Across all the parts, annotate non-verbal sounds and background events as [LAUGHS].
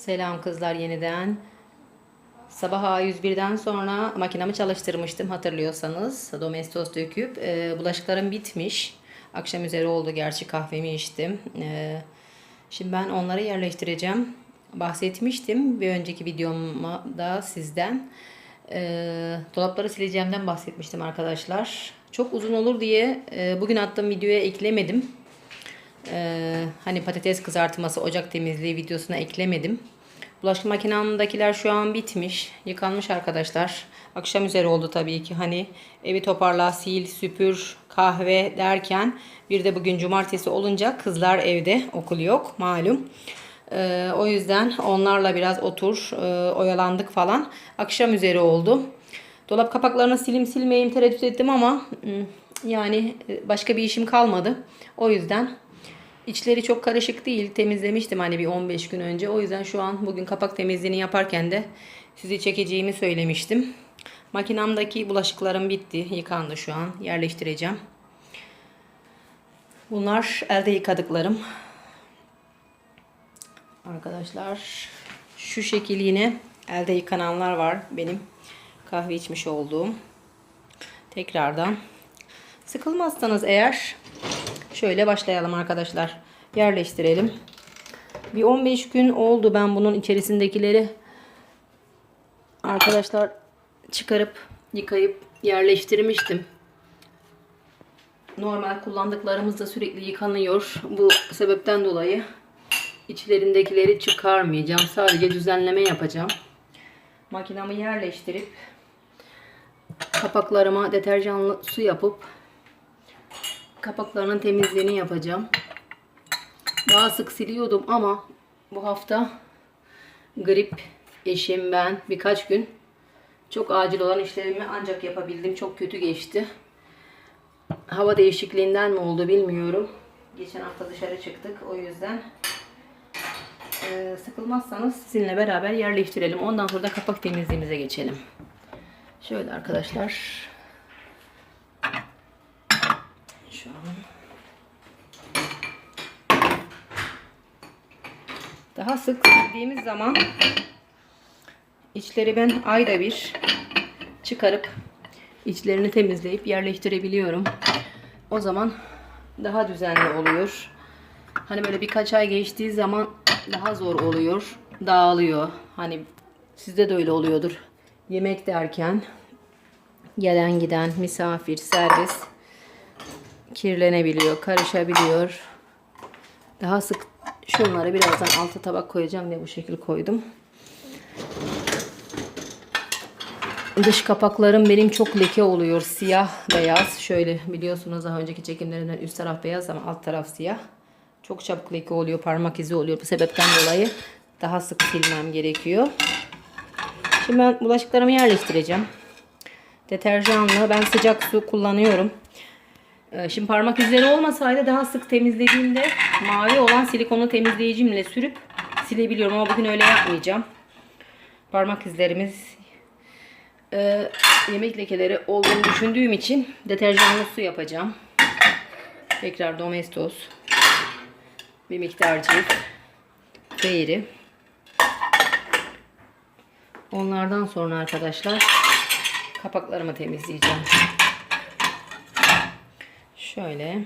Selam kızlar yeniden. Sabah A101'den sonra makinamı çalıştırmıştım hatırlıyorsanız. Domestos döküp e, bulaşıklarım bitmiş. Akşam üzeri oldu gerçi kahvemi içtim. E, şimdi ben onları yerleştireceğim. Bahsetmiştim bir önceki videomda sizden. E, dolapları sileceğimden bahsetmiştim arkadaşlar. Çok uzun olur diye e, bugün attığım videoya eklemedim. Ee, hani patates kızartması, ocak temizliği videosuna eklemedim. Bulaşık makinamdakiler şu an bitmiş. Yıkanmış arkadaşlar. Akşam üzeri oldu tabii ki. Hani evi toparla, sil, süpür, kahve derken bir de bugün cumartesi olunca kızlar evde. Okul yok malum. Ee, o yüzden onlarla biraz otur, e, oyalandık falan. Akşam üzeri oldu. Dolap kapaklarını silim silmeyeyim tereddüt ettim ama mm, yani başka bir işim kalmadı. O yüzden İçleri çok karışık değil. Temizlemiştim hani bir 15 gün önce. O yüzden şu an bugün kapak temizliğini yaparken de sizi çekeceğimi söylemiştim. Makinamdaki bulaşıklarım bitti. Yıkandı şu an. Yerleştireceğim. Bunlar elde yıkadıklarım. Arkadaşlar şu şekil yine elde yıkananlar var. Benim kahve içmiş olduğum. Tekrardan sıkılmazsanız eğer Şöyle başlayalım arkadaşlar. Yerleştirelim. Bir 15 gün oldu ben bunun içerisindekileri arkadaşlar çıkarıp yıkayıp yerleştirmiştim. Normal kullandıklarımız da sürekli yıkanıyor. Bu sebepten dolayı içlerindekileri çıkarmayacağım. Sadece düzenleme yapacağım. Makinamı yerleştirip kapaklarıma deterjanlı su yapıp kapaklarının temizliğini yapacağım. Daha sık siliyordum ama bu hafta grip eşim ben birkaç gün çok acil olan işlerimi ancak yapabildim. Çok kötü geçti. Hava değişikliğinden mi oldu bilmiyorum. Geçen hafta dışarı çıktık. O yüzden e, sıkılmazsanız sizinle beraber yerleştirelim. Ondan sonra da kapak temizliğimize geçelim. Şöyle arkadaşlar şu an. Daha sık sildiğimiz zaman içleri ben ayda bir çıkarıp içlerini temizleyip yerleştirebiliyorum. O zaman daha düzenli oluyor. Hani böyle birkaç ay geçtiği zaman daha zor oluyor. Dağılıyor. Hani sizde de öyle oluyordur. Yemek derken gelen giden misafir, servis kirlenebiliyor, karışabiliyor. Daha sık şunları birazdan alta tabak koyacağım diye bu şekil koydum. Dış kapaklarım benim çok leke oluyor. Siyah, beyaz. Şöyle biliyorsunuz daha önceki çekimlerimden üst taraf beyaz ama alt taraf siyah. Çok çabuk leke oluyor. Parmak izi oluyor. Bu sebepten dolayı daha sık silmem gerekiyor. Şimdi ben bulaşıklarımı yerleştireceğim. Deterjanla ben sıcak su kullanıyorum. Ee, Şimdi parmak izleri olmasaydı daha sık temizlediğimde mavi olan silikonu temizleyicimle sürüp silebiliyorum ama bugün öyle yapmayacağım. Parmak izlerimiz e, yemek lekeleri olduğunu düşündüğüm için deterjanlı su yapacağım. Tekrar domestos. Bir miktar cilt. Onlardan sonra arkadaşlar kapaklarımı temizleyeceğim. Şöyle.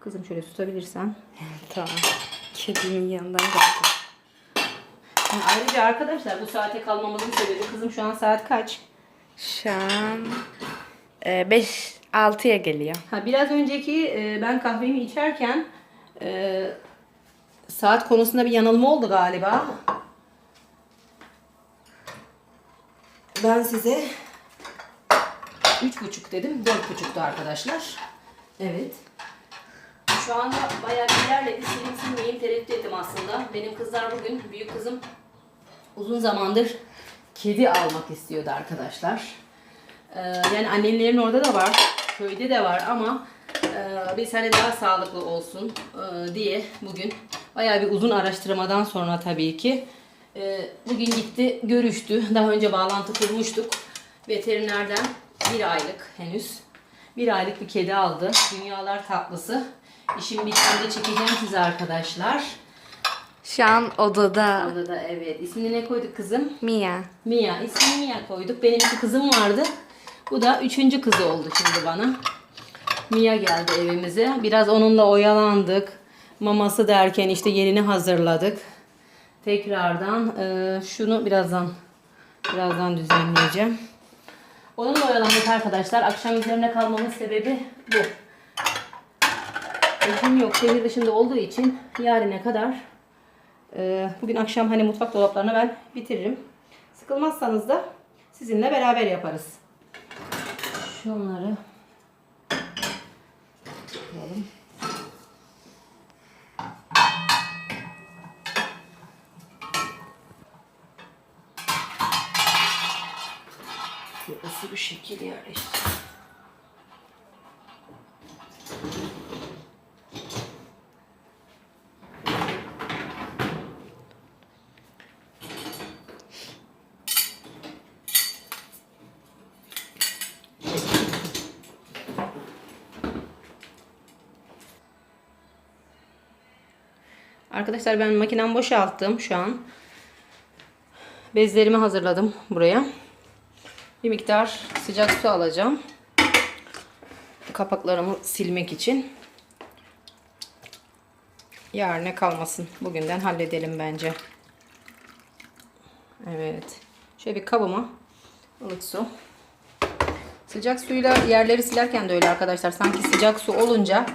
Kızım şöyle tutabilirsen. [LAUGHS] Tamam. Kedimin yanından geldim. Yani ayrıca arkadaşlar bu saate kalmamızın sebebi kızım şu an saat kaç? Şu an 5-6'ya geliyor. Ha biraz önceki e, ben kahvemi içerken e, saat konusunda bir yanılma oldu galiba. Ben size üç buçuk dedim. Dört buçuktu arkadaşlar. Evet. Şu anda bayağı bir ilerledi. Silmeyeyim tereddüt ettim aslında. Benim kızlar bugün, büyük kızım uzun zamandır kedi almak istiyordu arkadaşlar. Ee, yani annelerin orada da var, köyde de var ama e, biz hani daha sağlıklı olsun e, diye bugün bayağı bir uzun araştırmadan sonra tabii ki e, bugün gitti görüştü. Daha önce bağlantı kurmuştuk. Veterinerden bir aylık henüz bir aylık bir kedi aldı. Dünyalar tatlısı. İşim bittiğinde çekeceğim size arkadaşlar. Şu an odada. Odada evet. İsmini ne koyduk kızım? Mia. Mia. İsmini Mia koyduk. Benim iki kızım vardı. Bu da üçüncü kızı oldu şimdi bana. Mia geldi evimize. Biraz onunla oyalandık. Maması derken işte yerini hazırladık. Tekrardan e, şunu birazdan birazdan düzenleyeceğim. Onunla oyalandık arkadaşlar. Akşam üzerine kalmamın sebebi bu. Eşim yok. Şehir dışında olduğu için yarine kadar e, bugün akşam hani mutfak dolaplarını ben bitiririm. Sıkılmazsanız da sizinle beraber yaparız. Şunları yapalım. Burası bir şekil yerleştir. Arkadaşlar ben makinemi boşalttım şu an. Bezlerimi hazırladım buraya. Bir miktar sıcak su alacağım. Kapaklarımı silmek için. Yarına kalmasın. Bugünden halledelim bence. Evet. Şöyle bir kabıma ılık su. Sıcak suyla yerleri silerken de öyle arkadaşlar. Sanki sıcak su olunca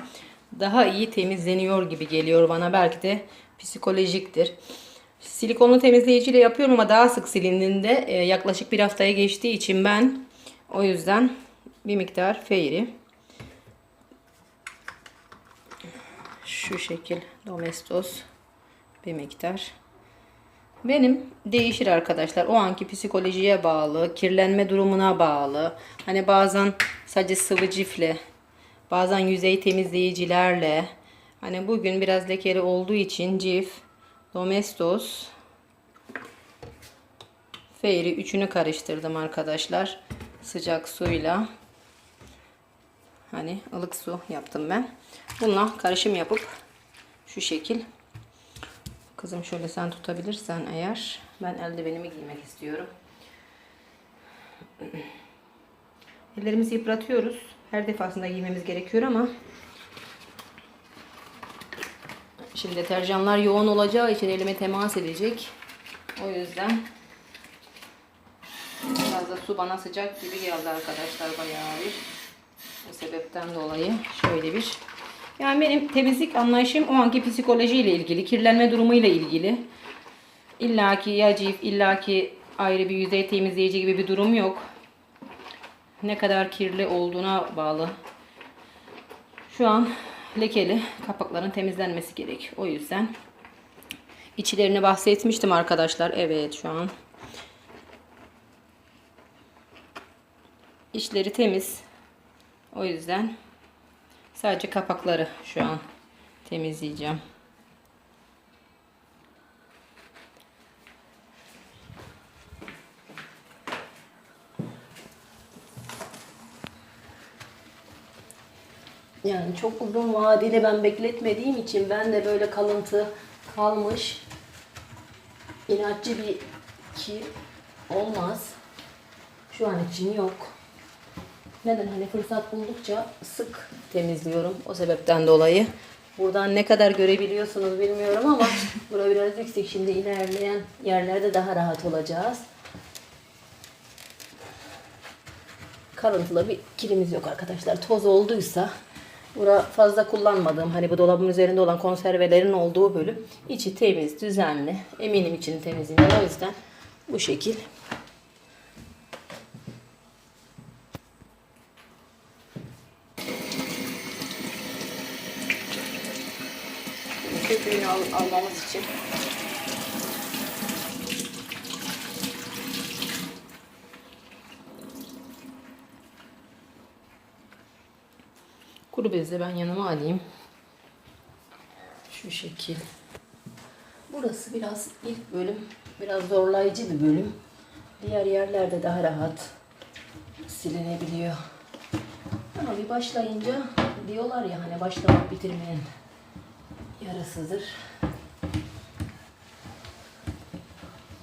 daha iyi temizleniyor gibi geliyor bana. Belki de psikolojiktir. Silikonlu temizleyiciyle yapıyorum ama daha sık silindiğinde e, yaklaşık bir haftaya geçtiği için ben o yüzden bir miktar feyri şu şekil domestos bir miktar benim değişir arkadaşlar. O anki psikolojiye bağlı, kirlenme durumuna bağlı. Hani bazen sadece sıvı cifle, bazen yüzey temizleyicilerle. Hani bugün biraz lekeli olduğu için cif, domestos, feyri üçünü karıştırdım arkadaşlar. Sıcak suyla. Hani ılık su yaptım ben. Bununla karışım yapıp şu şekil Kızım şöyle sen tutabilirsen eğer ben eldivenimi giymek istiyorum. Ellerimizi yıpratıyoruz. Her defasında giymemiz gerekiyor ama şimdi deterjanlar yoğun olacağı için elime temas edecek. O yüzden biraz da su bana sıcak gibi geldi arkadaşlar bayağı bir. O sebepten dolayı şöyle bir yani benim temizlik anlayışım o anki psikolojiyle ilgili, kirlenme durumuyla ilgili. İllaki ya cif, illaki ayrı bir yüzey temizleyici gibi bir durum yok. Ne kadar kirli olduğuna bağlı. Şu an lekeli kapakların temizlenmesi gerek. O yüzden içlerini bahsetmiştim arkadaşlar. Evet şu an içleri temiz. O yüzden Sadece kapakları şu an temizleyeceğim. Yani çok uzun vadeli ben bekletmediğim için ben de böyle kalıntı kalmış inatçı bir kir olmaz. Şu an için yok. Neden? Hani fırsat buldukça sık temizliyorum. O sebepten dolayı. Buradan ne kadar görebiliyorsunuz bilmiyorum ama [LAUGHS] bura biraz yüksek. Şimdi ilerleyen yerlerde daha rahat olacağız. Kalıntılı bir kirimiz yok arkadaşlar. Toz olduysa bura fazla kullanmadığım hani bu dolabın üzerinde olan konservelerin olduğu bölüm içi temiz, düzenli. Eminim için temizliğinden. O yüzden bu şekil köpüğünü al, almamız için. Bezle ben yanıma alayım. Şu şekil. Burası biraz ilk bölüm biraz zorlayıcı bir bölüm. Diğer yerlerde daha rahat silinebiliyor. Ama bir başlayınca diyorlar ya hani başlamak bitirmenin yarısıdır.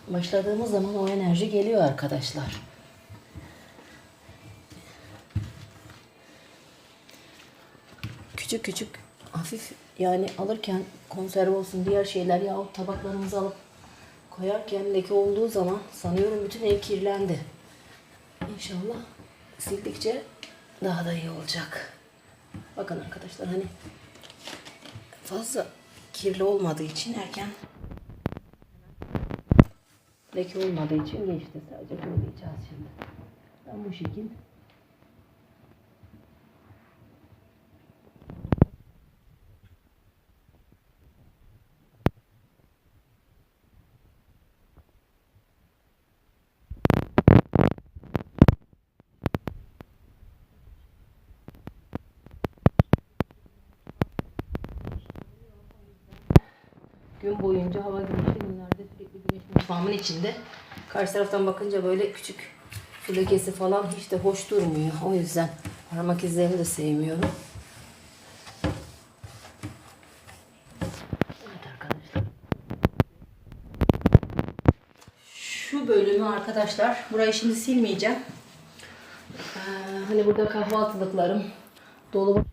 Başladığımız zaman o enerji geliyor arkadaşlar. Küçük küçük hafif yani alırken konserve olsun diğer şeyler yahut tabaklarımızı alıp koyarken leke olduğu zaman sanıyorum bütün ev kirlendi. İnşallah sildikçe daha da iyi olacak. Bakın arkadaşlar hani fazla kirli olmadığı için erken leke olmadığı için geçti. Sadece kurulayacağız şimdi. Ben bu şekil gün boyunca hava güneşli günlerde sürekli mutfağımın içinde. Karşı taraftan bakınca böyle küçük su lekesi falan hiç de hoş durmuyor. O yüzden parmak izlerini de sevmiyorum. Evet arkadaşlar. Şu bölümü arkadaşlar, burayı şimdi silmeyeceğim. Ee, hani burada kahvaltılıklarım, için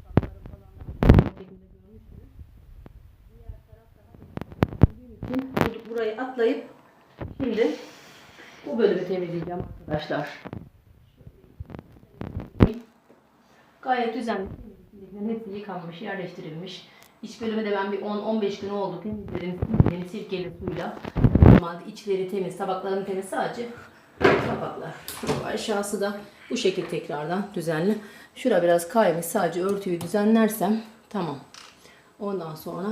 burayı atlayıp temizleyeceğim arkadaşlar. Gayet düzenli. Hepsi yıkanmış, yerleştirilmiş. İç bölümü de ben bir 10-15 gün oldu temizledim. Silkeli, sirkeli suyla. Normalde içleri temiz, tabakların temiz sadece tabaklar. Aşağısı da bu şekilde tekrardan düzenli. Şura biraz kaymış. Sadece örtüyü düzenlersem tamam. Ondan sonra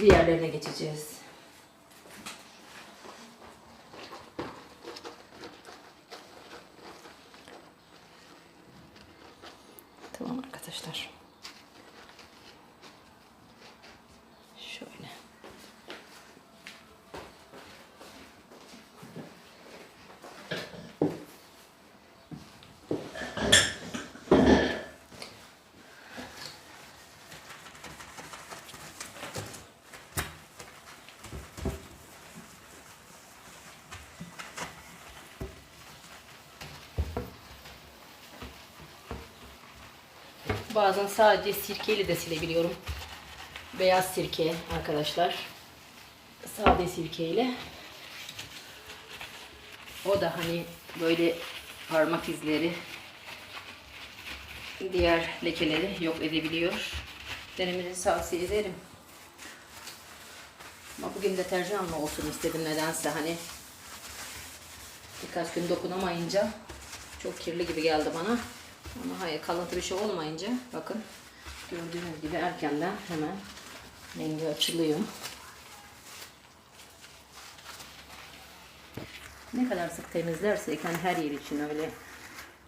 diğerlerine geçeceğiz. Tamam arkadaşlar. Şöyle. Bazen sadece sirkeyle de silebiliyorum. Beyaz sirke arkadaşlar. Sade sirkeyle. O da hani böyle parmak izleri diğer lekeleri yok edebiliyor. Denemenizi tavsiye ederim. Ama bugün deterjanla olsun istedim nedense hani birkaç gün dokunamayınca çok kirli gibi geldi bana. Ama hayır kalıntı bir şey olmayınca bakın gördüğünüz gibi erkenden hemen rengi açılıyor. Ne kadar sık temizlersek hani her yer için öyle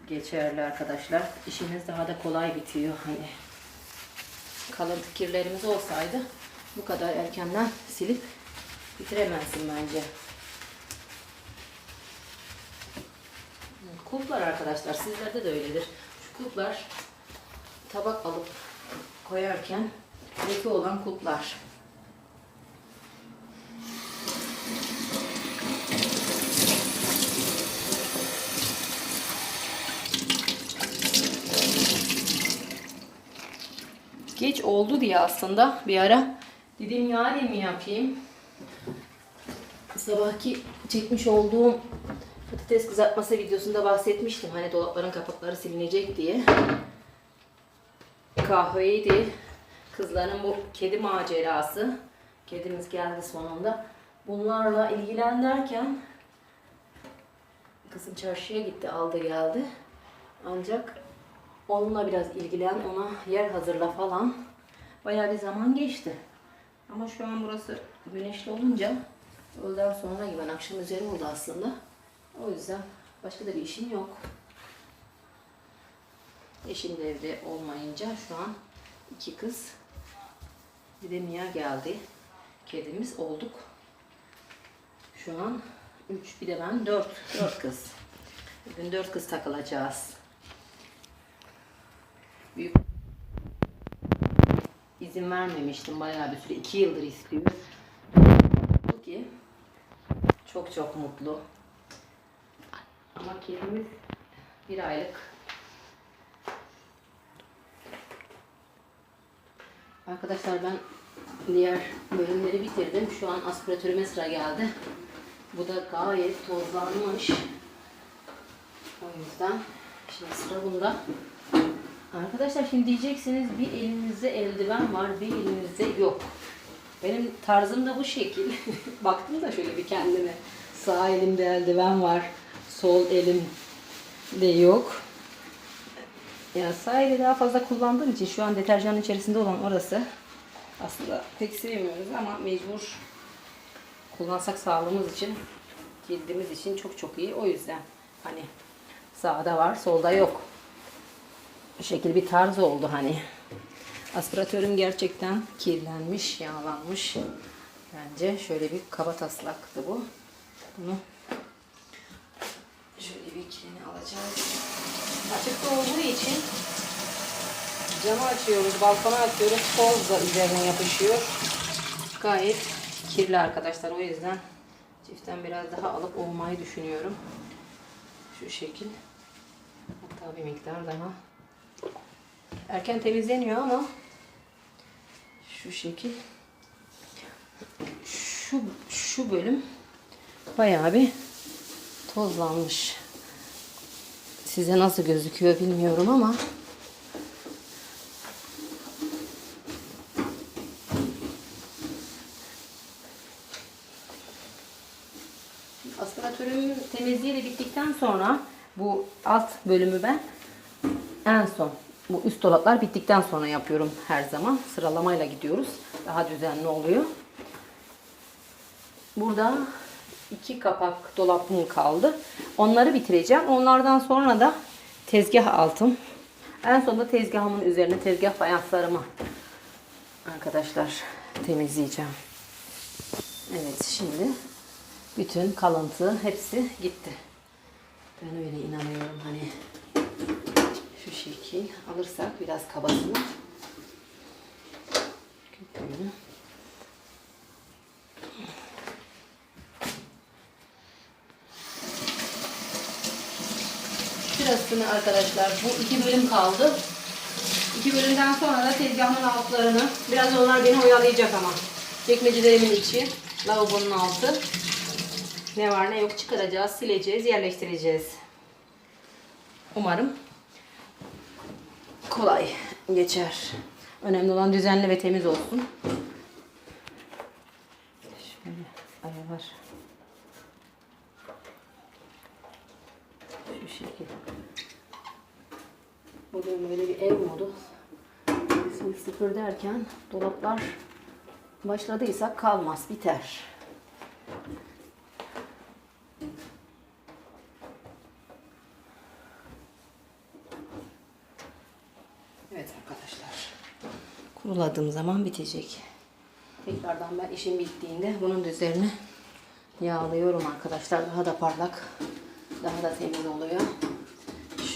geçerli arkadaşlar. İşimiz daha da kolay bitiyor hani. Kalıntı kirlerimiz olsaydı bu kadar erkenden silip bitiremezsin bence. Kulplar arkadaşlar sizlerde de öyledir. Kulplar tabak alıp koyarken leke olan kulplar. Geç oldu diye aslında bir ara dedim yarın mi yapayım? Sabahki çekmiş olduğum patates kızartması videosunda bahsetmiştim. Hani dolapların kapakları silinecek diye. Kahveydi. Kızların bu kedi macerası. Kedimiz geldi sonunda. Bunlarla ilgilen derken kızım çarşıya gitti aldı geldi. Ancak onunla biraz ilgilen, ona yer hazırla falan. Bayağı bir zaman geçti. Ama şu an burası güneşli olunca öğleden sonra gibi akşam üzeri oldu aslında. O yüzden başka da bir işim yok. Eşim de evde olmayınca şu an iki kız bir de Mia geldi. Kedimiz olduk. Şu an üç bir de ben dört. Dört kız. Bugün dört kız takılacağız. büyük izin vermemiştim bayağı bir süre. iki yıldır istiyor. Mutlu ki çok çok mutlu. Ama kedimiz bir aylık. Arkadaşlar ben diğer bölümleri bitirdim. Şu an aspiratörüme sıra geldi. Bu da gayet tozlanmış. O yüzden şimdi sıra bunda. Arkadaşlar şimdi diyeceksiniz bir elinizde eldiven var, bir elinizde yok. Benim tarzım da bu şekil. [LAUGHS] Baktım da şöyle bir kendime. Sağ elimde eldiven var, sol elim de yok. Ya eli daha fazla kullandığım için şu an deterjanın içerisinde olan orası aslında pek sevmiyoruz ama mecbur kullansak sağlığımız için cildimiz için çok çok iyi. O yüzden hani sağda var, solda yok. Bu şekil bir tarz oldu hani. Aspiratörüm gerçekten kirlenmiş, yağlanmış. Bence şöyle bir kaba taslaktı bu. Bunu kilini alacağız. Açıkta olduğu için camı açıyoruz, balkona atıyoruz. Toz da üzerine yapışıyor. Gayet kirli arkadaşlar. O yüzden çiftten biraz daha alıp olmayı düşünüyorum. Şu şekil. Hatta bir miktar daha. Erken temizleniyor ama şu şekil. Şu şu bölüm bayağı bir tozlanmış. Size nasıl gözüküyor bilmiyorum ama aspiratörümün temizliği de bittikten sonra bu alt bölümü ben en son bu üst dolaplar bittikten sonra yapıyorum her zaman. Sıralamayla gidiyoruz. Daha düzenli oluyor. Burada iki kapak dolabım kaldı. Onları bitireceğim. Onlardan sonra da tezgah altım. En sonunda tezgahımın üzerine tezgah fayanslarımı arkadaşlar temizleyeceğim. Evet şimdi bütün kalıntı hepsi gitti. Ben öyle inanıyorum hani şu şekil alırsak biraz kabasını köpüğünü Şurasını arkadaşlar bu iki bölüm kaldı. İki bölümden sonra da tezgahın altlarını biraz onlar beni oyalayacak ama. Çekmecelerimin içi, lavabonun altı. Ne var ne yok çıkaracağız, sileceğiz, yerleştireceğiz. Umarım kolay geçer. Önemli olan düzenli ve temiz olsun. Şöyle aralar. Şu şekilde. Bugün böyle bir ev modu. Şimdi sıfır derken dolaplar başladıysa kalmaz, biter. Evet arkadaşlar. Kuruladığım zaman bitecek. Tekrardan ben işim bittiğinde bunun üzerine yağlıyorum arkadaşlar. Daha da parlak, daha da temiz oluyor.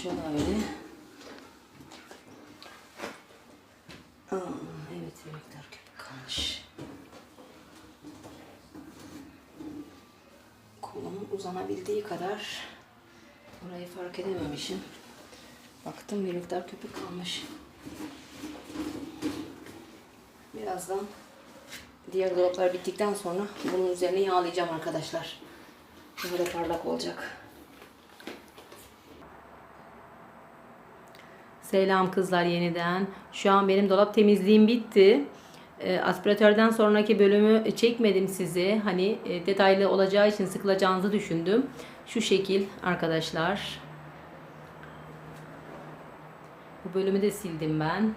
Şöyle. Aa, evet bir miktar köpük kalmış. Kolum uzanabildiği kadar orayı fark edememişim. Baktım bir miktar köpük kalmış. Birazdan diğer dolaplar bittikten sonra bunun üzerine yağlayacağım arkadaşlar. Daha da parlak olacak. Selam kızlar yeniden. Şu an benim dolap temizliğim bitti. E, aspiratörden sonraki bölümü çekmedim size. Hani e, detaylı olacağı için sıkılacağınızı düşündüm. Şu şekil arkadaşlar. Bu bölümü de sildim ben.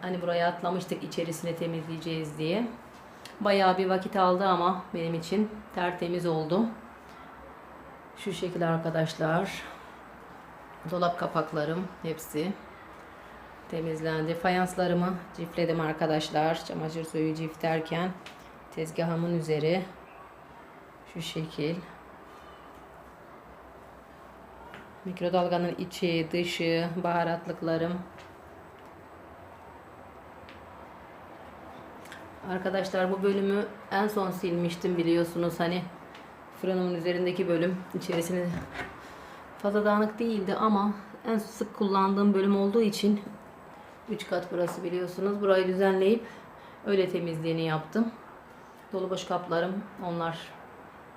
Hani buraya atlamıştık içerisine temizleyeceğiz diye. Bayağı bir vakit aldı ama benim için tertemiz oldu. Şu şekilde arkadaşlar. Dolap kapaklarım hepsi temizlendi. Fayanslarımı cifledim arkadaşlar. Çamaşır suyu ciflerken tezgahımın üzeri şu şekil. Mikrodalganın içi, dışı, baharatlıklarım. Arkadaşlar bu bölümü en son silmiştim biliyorsunuz hani fırınımın üzerindeki bölüm içerisini fazla dağınık değildi ama en sık kullandığım bölüm olduğu için 3 kat burası biliyorsunuz. Burayı düzenleyip öyle temizliğini yaptım. Dolu boş kaplarım onlar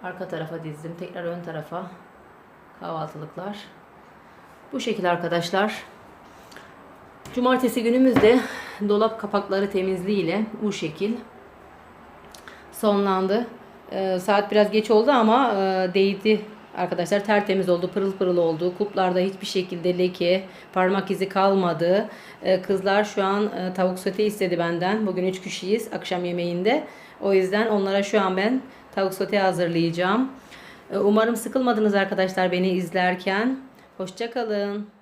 arka tarafa dizdim. Tekrar ön tarafa kahvaltılıklar. Bu şekilde arkadaşlar. Cumartesi günümüzde dolap kapakları temizliğiyle bu şekil sonlandı. Ee, saat biraz geç oldu ama e, değdi arkadaşlar. Tertemiz oldu, pırıl pırıl oldu. Kuplarda hiçbir şekilde leke, parmak izi kalmadı. Ee, kızlar şu an e, tavuk sote istedi benden. Bugün 3 kişiyiz akşam yemeğinde. O yüzden onlara şu an ben tavuk sote hazırlayacağım. Ee, umarım sıkılmadınız arkadaşlar beni izlerken. Hoşçakalın.